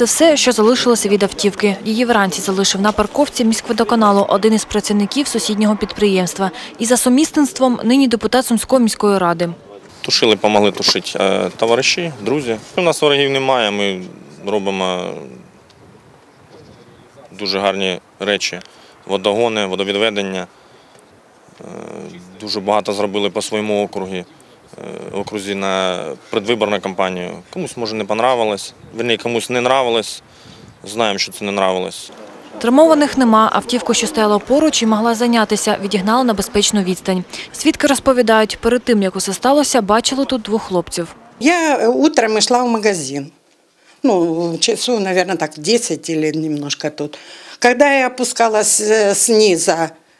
Це все, що залишилося від автівки. Її вранці залишив на парковці міськводоканалу один із працівників сусіднього підприємства. І за сумісництвом нині депутат Сумської міської ради. Тушили, допомогли тушити е, товариші, друзі. У нас ворогів немає, ми робимо дуже гарні речі. Водогони, водовідведення. Е, Дуже багато зробили по своєму округі, е, окрузі на предвиборну кампанію. Комусь може не понравилось, верні, комусь не нравилось. Знаємо, що це не нравилось. Травмованих нема. Автівку, що стояла поруч і могла зайнятися, відігнали на безпечну відстань. Свідки розповідають, перед тим, як усе сталося, бачили тут двох хлопців. Я э, утром шла в магазин. Ну, часу, наверное, так, в 10 или немножко тут. Когда я опускалась э, снизу,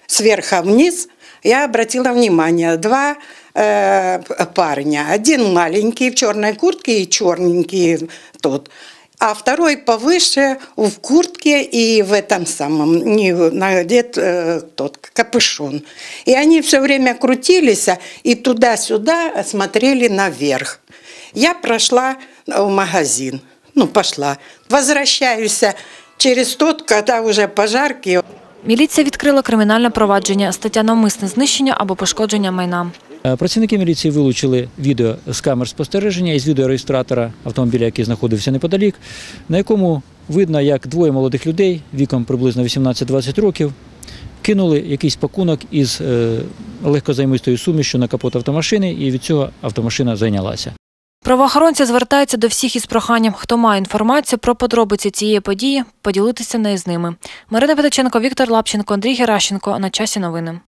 сверху вниз, я обратила внимание, два э, п- парня. Один маленький в черной куртке и черненький тот. А второй повыше в куртке и в этом самом, не, надет э, тот капюшон. И они все время крутились а, и туда-сюда смотрели наверх. Я прошла в магазин, ну, пошла. Возвращаюсь через тот, когда уже пожарки. Міліція відкрила кримінальне провадження, стаття навмисне знищення або пошкодження майна. Е, Працівники міліції вилучили відео з камер спостереження із відеореєстратора автомобіля, який знаходився неподалік, на якому видно, як двоє молодих людей віком приблизно 18-20 років кинули якийсь пакунок із е, легкозаймистою сумішю на капот автомашини, і від цього автомашина зайнялася. Правоохоронці звертаються до всіх із проханням, хто має інформацію про подробиці цієї події, поділитися нею з ними. Марина Петиченко, Віктор Лапченко, Андрій Геращенко. На часі новини.